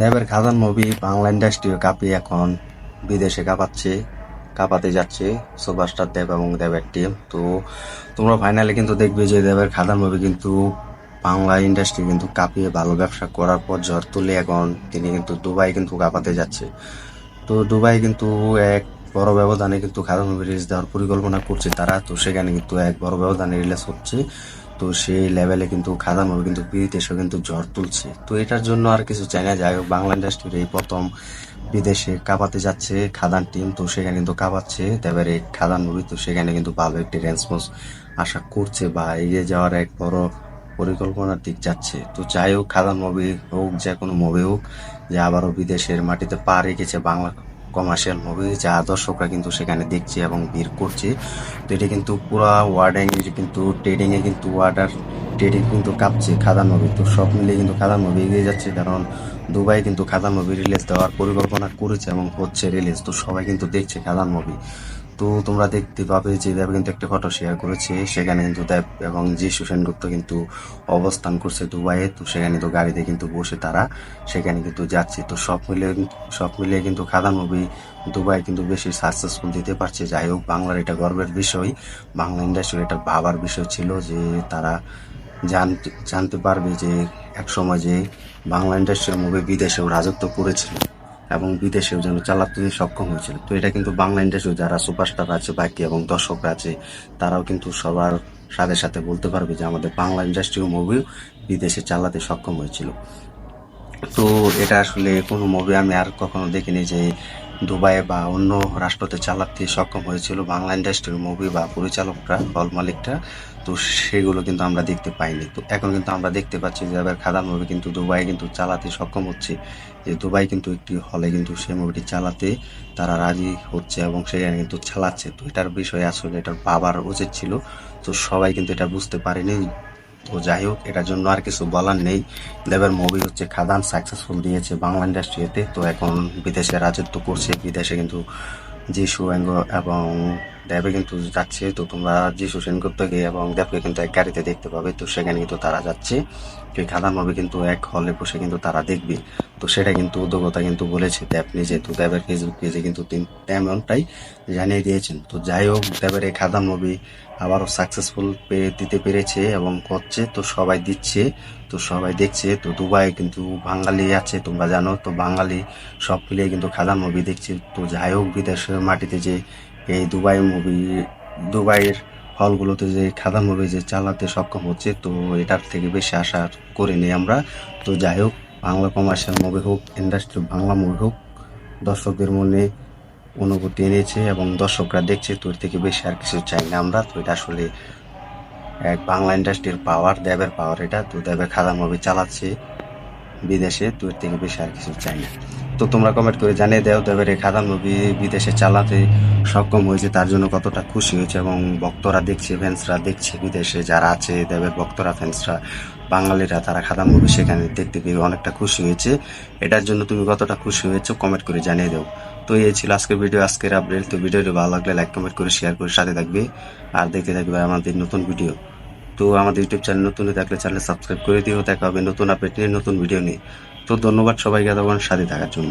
দেবের খাদান মুভি বাংলা ইন্ডাস্ট্রিও কাঁপিয়ে এখন। বিদেশে কাঁপাচ্ছে, কাঁপাতে যাচ্ছে সুপারস্টার দেব এবং দেবের টিম তো তোমরা ফাইনালি কিন্তু দেখবে যে দেবের খাদান মুভি কিন্তু বাংলা ইন্ডাস্ট্রি কিন্তু কাঁপিয়ে ভালো ব্যবসা করার পর ঝড় তুলে এখন তিনি কিন্তু দুবাই কিন্তু কাঁপাতে যাচ্ছে। তো দুবাই কিন্তু এক বড় ব্যবধানে কিন্তু খাদান মুভি রিলিজ দেওয়ার পরিকল্পনা করছে তারা। তো সেখানে কিন্তু এক বড় ব্যবধানে রিলিজ হচ্ছে। তো সেই লেভেলে কিন্তু খাদান মুভি কিন্তু বিদেশেও কিন্তু ঝড় তুলছে। তো এটার জন্য আর কিছু চাই না যাই হোক, বাংলা ইন্ডাস্ট্রির এই প্রথম বিদেশে কাঁপাতে যাচ্ছে খাদান টিম তো সেখানে কিন্তু কাঁপাচ্ছে। এই খাদান মুভি তো সেখানে কিন্তু ভালো একটি রেসপন্স আশা করছে বা এগিয়ে যাওয়ার এক বড় পরিকল্পনার দিক যাচ্ছে। তো যাই হোক, খাদান মুভি হোক, যে কোনো মুভি হোক, যে আবারও বিদেশের মাটিতে পা রেখেছে বাংলা কমার্শিয়াল মুভি যা দর্শকরা কিন্তু সেখানে দেখছে এবং ভিড় করছে। তো এটা কিন্তু পুরো ওয়ার্ডিং কিন্তু ট্রেডিং এ কিন্তু ওয়াটার ট্রেডিং কিন্তু কাঁপছে খাদান মুভি তো সব মিলিয়ে কিন্তু খাদান মুভি এগিয়ে যাচ্ছে, কারণ দুবাই কিন্তু খাদান মুভি রিলিজ দেওয়ার পরিকল্পনা করেছে এবং হচ্ছে রিলিজ তো সবাই কিন্তু দেখছে খাদান মুভি তো তোমরা দেখতে পাবে যে দেব কিন্তু একটা ফটো শেয়ার করেছে। সেখানে কিন্তু দেব এবং যিশু সেনগুপ্ত কিন্তু অবস্থান করছে দুবাইয়ে। তো সেখানে তো গাড়িতে কিন্তু বসে তারা সেখানে কিন্তু যাচ্ছে। তো সব মিলে, সব মিলিয়ে কিন্তু খাদান মুভি দুবাই কিন্তু বেশি সাকসেসফুল দিতে পারছে। যাই হোক, বাংলার এটা গর্বের বিষয়। বাংলা ইন্ডাস্ট্রির এটা ভাবার বিষয় ছিল যে তারা জানতে জানতে পারবে যে এক সময় যে বাংলা ইন্ডাস্ট্রির মুভি বিদেশেও রাজত্ব করেছিল। এবং বিদেশেও যেন চালাতে সক্ষম হয়েছিল। তো এটা কিন্তু বাংলা ইন্ডাস্ট্রি যারা সুপারস্টার আছে, বাকি এবং দর্শকরা আছে, তারাও কিন্তু সবার সাথে সাথে বলতে পারবে যে আমাদের বাংলা ইন্ডাস্ট্রিও মুভিও বিদেশে চালাতে সক্ষম হয়েছিল। তো এটা আসলে কোনো মুভি আমি আর কখনো দেখিনি যে দুবাই বা অন্য রাষ্ট্রতে চালাতে সক্ষম হয়েছিল বাংলা ইন্ডাস্ট্রির মুভি বা পরিচালকরা হল মালিকরা। তো সেগুলো কিন্তু আমরা দেখতে পাইনি। তো এখন কিন্তু আমরা দেখতে পাচ্ছি যে এবার খাদান মুভি কিন্তু দুবাই কিন্তু চালাতে সক্ষম হচ্ছে। যে দুবাই কিন্তু একটি হলে কিন্তু সেই মুভিটি চালাতে তারা রাজি হচ্ছে এবং সেখানে কিন্তু চালাচ্ছে। তো এটার বিষয়ে আসলে এটার বাবার উচিত ছিল। তো সবাই কিন্তু এটা বুঝতে পারেনি। তো যাই হোক, এটার জন্য আর কিছু বলার নেই। দেবের মুভি হচ্ছে খাদান সাকসেসফুল দিয়েছে বাংলা ইন্ডাস্ট্রিতে তো এখন বিদেশে রাজত্ব করছে। বিদেশে কিন্তু যিশু, এঙ্গ এবং দেবে কিন্তু যাচ্ছে, তো তোমরা যিশু সেনগুপ্তকে এবং দেবকে কিন্তু এক গাড়িতে দেখতে পাবে, তো সেখানে কিন্তু তারা যাচ্ছে। এই খাদান মুভি কিন্তু এক হলে বসে কিন্তু তারা দেখবে। তো সেটা কিন্তু উদ্যোগতা কিন্তু বলেছে, দেব নিজে তো দেবের ফেসবুক পেজে কিন্তু তেমনটাই জানিয়ে দিয়েছেন। তো যাই হোক দেবের এই খাদান মুভি আবারও সাকসেসফুল দিতে পেরেছে এবং করছে, তো সবাই দিচ্ছে, তো সবাই দেখছে। তো দুবাই কিন্তু বাঙালি আছে, তোমরা জানো। তো বাঙালি সব মিলিয়ে কিন্তু খাদান মুভি দেখছে। তো যাই হোক, বিদেশের মাটিতে যে এই দুবাই মুভি, দুবাইয়ের হলগুলোতে যে খাদান মুভি যে চালাতে সক্ষম হচ্ছে, তো এটার থেকে বেশি আশা করিনি আমরা। তো যাই হোক, বাংলা কমার্শিয়াল মুভি হোক ইন্ডাস্ট্রি বাংলা মুভি হোক, দর্শকদের মনে অনুভূতি এনেছে এবং দর্শকরা দেখছে তোর থেকে বেশি আর কিছু চাই না আমরা। তো এটা আসলে এক বাংলা ইন্ডাস্ট্রির পাওয়ার দেবের পাওয়ার এটা। তো দেবের খাদা মুভি চালাচ্ছে। বিদেশে তো এর থেকে বেশি আর কিছু চাই না। তো তোমরা কমেন্ট করে জানিয়ে দাও দেবের এই খাদা মুভি বিদেশে চালাতে সক্ষম হয়েছে, তার জন্য কতটা খুশি হয়েছে এবং ভক্তরা দেখছে ফ্যান্সরা দেখছে বিদেশে যারা আছে, দেবের ভক্তরা ফ্যান্সরা বাঙালিরা, তারা খাদা মুভি সেখানে দেখতে পেয়ে অনেকটা খুশি হয়েছে। এটার জন্য তুমি কতটা খুশি হয়েছো কমেন্ট করে জানিয়ে দাও। তো এই ছিল আজকের ভিডিও আজকের আপডেট তো ভিডিওটি ভালো লাগলে লাইক কমেন্ট করে শেয়ার করে সাথে থাকবে। আর দেখতে থাকবে আমাদের নতুন ভিডিও তো আমাদের ইউটিউব চ্যানেল নতুন হয়ে চ্যানেল সাবস্ক্রাইব করে দিও। দেখা হবে নতুন আপডেট নিয়ে, নতুন ভিডিও নিয়ে। তো ধন্যবাদ সবাইকে তখন সাথে থাকার জন্য।